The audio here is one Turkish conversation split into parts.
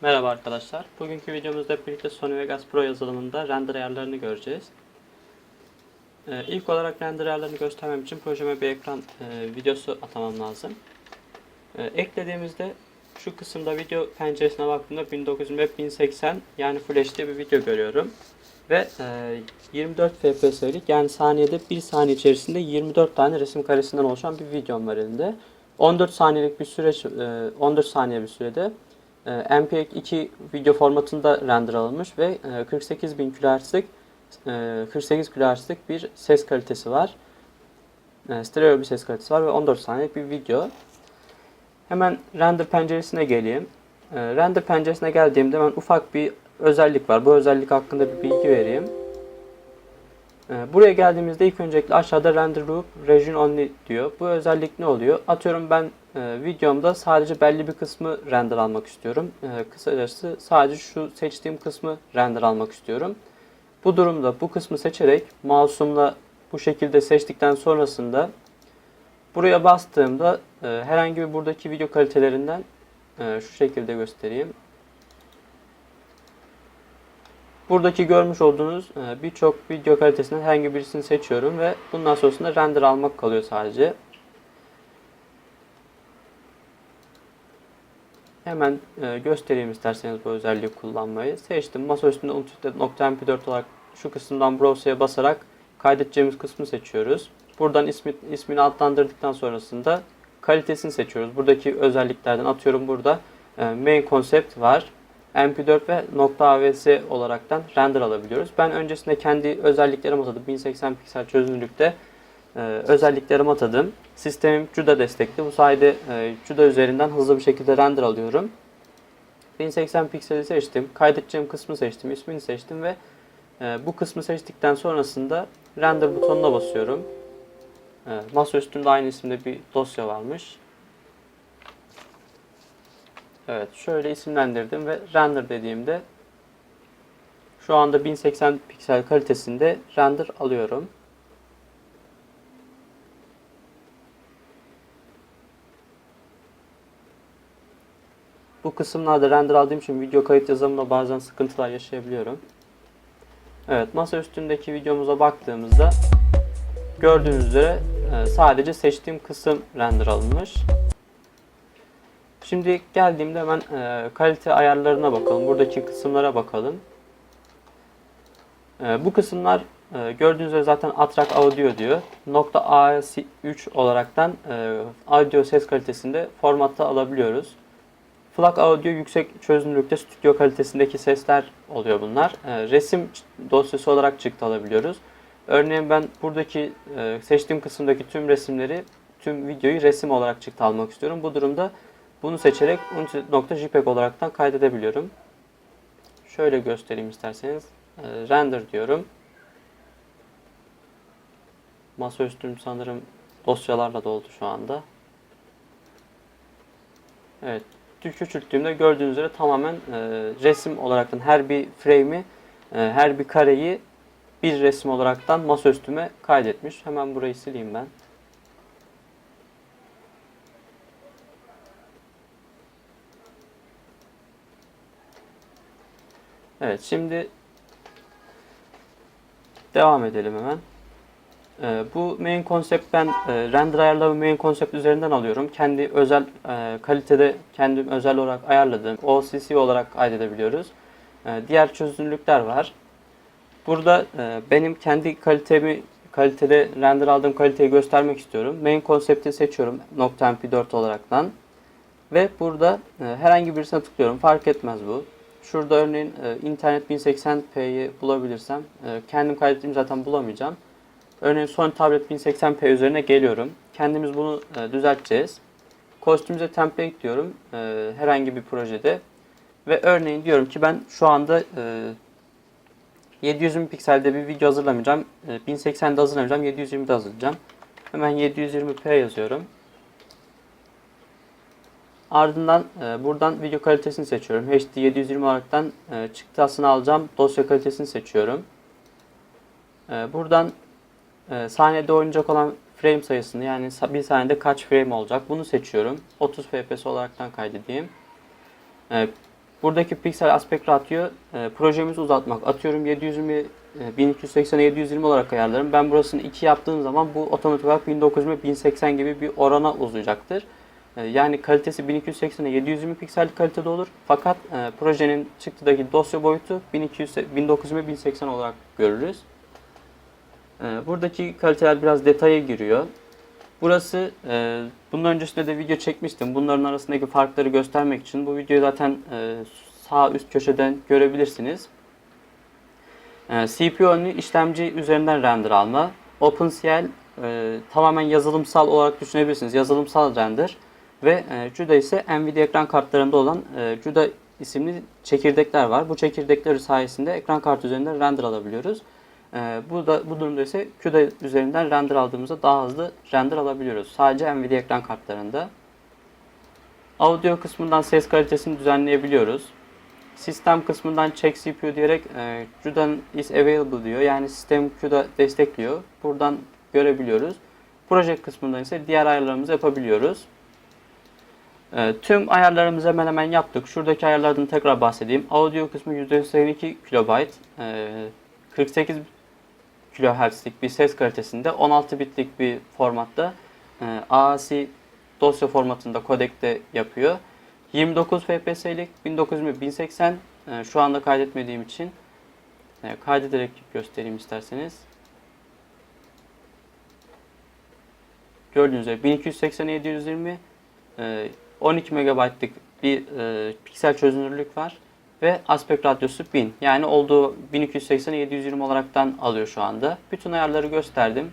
Merhaba arkadaşlar. Bugünkü videomuzda birlikte Sony Vegas Pro yazılımında render ayarlarını göreceğiz. Ee, ilk olarak render ayarlarını göstermem için projeme bir ekran e, videosu atamam lazım. Ee, eklediğimizde şu kısımda video penceresine baktığımda 1920 1080 yani Full HD bir video görüyorum. Ve e, 24 FPS'lik yani saniyede 1 saniye içerisinde 24 tane resim karesinden oluşan bir videom var elimde. 14 saniyelik bir süreç, e, 14 saniye bir sürede e, MPEG-2 video formatında render alınmış ve e, 48.000 kHz'lik e, 48 kHz'lik bir ses kalitesi var. E, stereo bir ses kalitesi var ve 14 saniyelik bir video. Hemen render penceresine geleyim. E, render penceresine geldiğimde hemen ufak bir özellik var. Bu özellik hakkında bir bilgi vereyim. E, Buraya geldiğimizde ilk öncelikle aşağıda render loop region only diyor. Bu özellik ne oluyor? Atıyorum ben e, videomda sadece belli bir kısmı render almak istiyorum. E, kısacası sadece şu seçtiğim kısmı render almak istiyorum. Bu durumda bu kısmı seçerek mouse'umla bu şekilde seçtikten sonrasında buraya bastığımda e, herhangi bir buradaki video kalitelerinden e, şu şekilde göstereyim. Buradaki görmüş olduğunuz e, birçok video kalitesinden herhangi birisini seçiyorum ve bundan sonrasında render almak kalıyor sadece. Hemen e, göstereyim isterseniz bu özelliği kullanmayı. Seçtim. Masa üstünde .mp4 olarak şu kısımdan browser'e basarak kaydedeceğimiz kısmı seçiyoruz. Buradan ismi, ismini adlandırdıktan sonrasında kalitesini seçiyoruz. Buradaki özelliklerden atıyorum burada e, main concept var. MP4 ve .avs olaraktan render alabiliyoruz. Ben öncesinde kendi özelliklerimi atadım. 1080 piksel çözünürlükte e, özelliklerimi atadım. Sistemim CUDA destekli. Bu sayede e, CUDA üzerinden hızlı bir şekilde render alıyorum. 1080 pikseli seçtim. Kaydedeceğim kısmı seçtim. ismini seçtim ve e, bu kısmı seçtikten sonrasında render butonuna basıyorum. E, masa üstünde aynı isimde bir dosya varmış. Evet şöyle isimlendirdim ve render dediğimde şu anda 1080 piksel kalitesinde render alıyorum. Bu kısımlarda render aldığım için video kayıt yazılımında bazen sıkıntılar yaşayabiliyorum. Evet masa üstündeki videomuza baktığımızda gördüğünüz üzere e, sadece seçtiğim kısım render alınmış. Şimdi geldiğimde hemen e, kalite ayarlarına bakalım. Buradaki kısımlara bakalım. E, bu kısımlar gördüğünüz üzere zaten Atrak Audio diyor. Nokta A3 olaraktan audio ses kalitesinde formatta alabiliyoruz. FLAC Audio yüksek çözünürlükte stüdyo kalitesindeki sesler oluyor bunlar. E, resim dosyası olarak çıktı alabiliyoruz. Örneğin ben buradaki e, seçtiğim kısımdaki tüm resimleri, tüm videoyu resim olarak çıktı almak istiyorum. Bu durumda bunu seçerek .jpeg olaraktan kaydedebiliyorum. Şöyle göstereyim isterseniz. E, render diyorum. Masaüstüm sanırım dosyalarla doldu şu anda. Evet. Küçülttüğümde gördüğünüz üzere tamamen e, resim olaraktan her bir frame'i, e, her bir kareyi bir resim olaraktan masaüstüme kaydetmiş. Hemen burayı sileyim ben. Evet şimdi devam edelim hemen. Ee, bu main concept ben e, render ayarlarımı main concept üzerinden alıyorum. Kendi özel e, kalitede kendim özel olarak ayarladığım OCC olarak kaydedebiliyoruz. E, diğer çözünürlükler var. Burada e, benim kendi kalitemi kalitede render aldığım kaliteyi göstermek istiyorum. Main konsepti seçiyorum .mp4 olaraktan. Ve burada herhangi birisine tıklıyorum. Fark etmez bu. Şurada örneğin internet 1080p'yi bulabilirsem kendim kaydettiğim zaten bulamayacağım. Örneğin Sony tablet 1080p üzerine geliyorum. Kendimiz bunu e, düzelteceğiz. Kostümüze template diyorum e, herhangi bir projede. Ve örneğin diyorum ki ben şu anda e, 720 pikselde bir video hazırlamayacağım. E, 1080'de hazırlamayacağım. 720'de hazırlayacağım. Hemen 720p yazıyorum. Ardından e, buradan video kalitesini seçiyorum. HD 720 olaraktan e, çıktısını alacağım. Dosya kalitesini seçiyorum. E, buradan e, saniyede oynayacak olan frame sayısını yani bir saniyede kaç frame olacak bunu seçiyorum. 30 fps olaraktan kaydedeyim. E, Buradaki piksel aspect ratio e, projemizi uzatmak. Atıyorum 720 e, 1280'e 720 olarak ayarlarım. Ben burasını 2 yaptığım zaman bu otomatik olarak 1920 1080 gibi bir orana uzayacaktır. E, yani kalitesi 1280'e 720 piksellik kalitede olur. Fakat e, projenin çıktıdaki dosya boyutu 1200 1920 1080 olarak görürüz. E, buradaki kaliteler biraz detaya giriyor. Burası e, bunun öncesinde de video çekmiştim. Bunların arasındaki farkları göstermek için bu videoyu zaten e, sağ üst köşeden görebilirsiniz. E, CPU önlü işlemci üzerinden render alma. OpenCL e, tamamen yazılımsal olarak düşünebilirsiniz. Yazılımsal render ve e, CUDA ise Nvidia ekran kartlarında olan e, CUDA isimli çekirdekler var. Bu çekirdekler sayesinde ekran kartı üzerinden render alabiliyoruz. Ee, bu da bu durumda ise CUDA üzerinden render aldığımızda daha hızlı render alabiliyoruz. Sadece Nvidia ekran kartlarında. Audio kısmından ses kalitesini düzenleyebiliyoruz. Sistem kısmından check CPU diyerek e, CUDA is available diyor. Yani sistem CUDA destekliyor. Buradan görebiliyoruz. Proje kısmından ise diğer ayarlarımızı yapabiliyoruz. E, tüm ayarlarımızı hemen hemen yaptık. Şuradaki ayarlardan tekrar bahsedeyim. Audio kısmı %82 KB. E, 48 kHz'lik bir ses kalitesinde 16 bitlik bir formatta e, AAC dosya formatında kodekte yapıyor. 29 FPS'lik 1920 1080 e, şu anda kaydetmediğim için e, kaydederek göstereyim isterseniz. Gördüğünüz üzere 1280 720 e, 12 MB'lık bir e, piksel çözünürlük var ve aspect radyosu 1000. Yani olduğu 1280'e 720 olaraktan alıyor şu anda. Bütün ayarları gösterdim.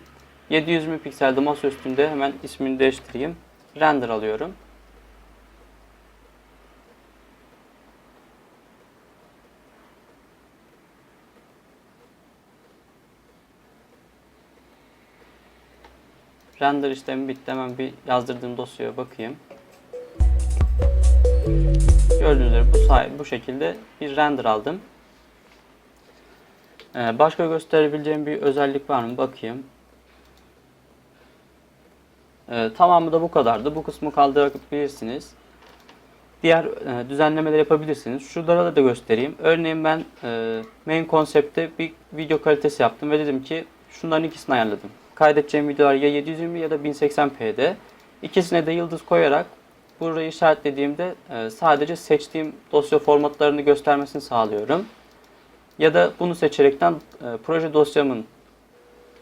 720 pikselde masa üstünde hemen ismini değiştireyim. Render alıyorum. Render işlemi bitti. Hemen bir yazdırdığım dosyaya bakayım. Gördüğünüz üzere bu, say- bu şekilde bir render aldım. Ee, başka gösterebileceğim bir özellik var mı? Bakayım. Ee, tamamı da bu kadardı. Bu kısmı kaldırabilirsiniz. Diğer e, düzenlemeler yapabilirsiniz. Şuralara da göstereyim. Örneğin ben e, main konsepte bir video kalitesi yaptım ve dedim ki şunların ikisini ayarladım. Kaydedeceğim videolar ya 720 ya da 1080p'de. İkisine de yıldız koyarak burayı işaretlediğimde e, sadece seçtiğim dosya formatlarını göstermesini sağlıyorum. Ya da bunu seçerekten e, proje dosyamın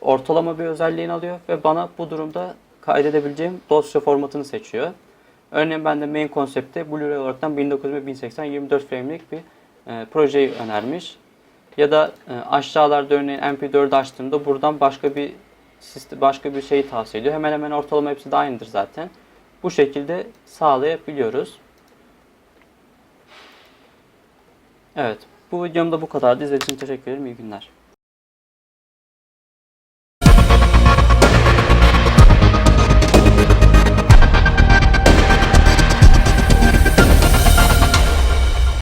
ortalama bir özelliğini alıyor ve bana bu durumda kaydedebileceğim dosya formatını seçiyor. Örneğin ben de main konsepte Blu-ray olaraktan 1920 1080 24 frame'lik bir e, projeyi önermiş. Ya da e, aşağılarda örneğin MP4 açtığımda buradan başka bir başka bir şeyi tavsiye ediyor. Hemen hemen ortalama hepsi de aynıdır zaten. Bu şekilde sağlayabiliyoruz. Evet, bu videomda bu kadardı. İzlediğiniz için teşekkür ederim. İyi günler.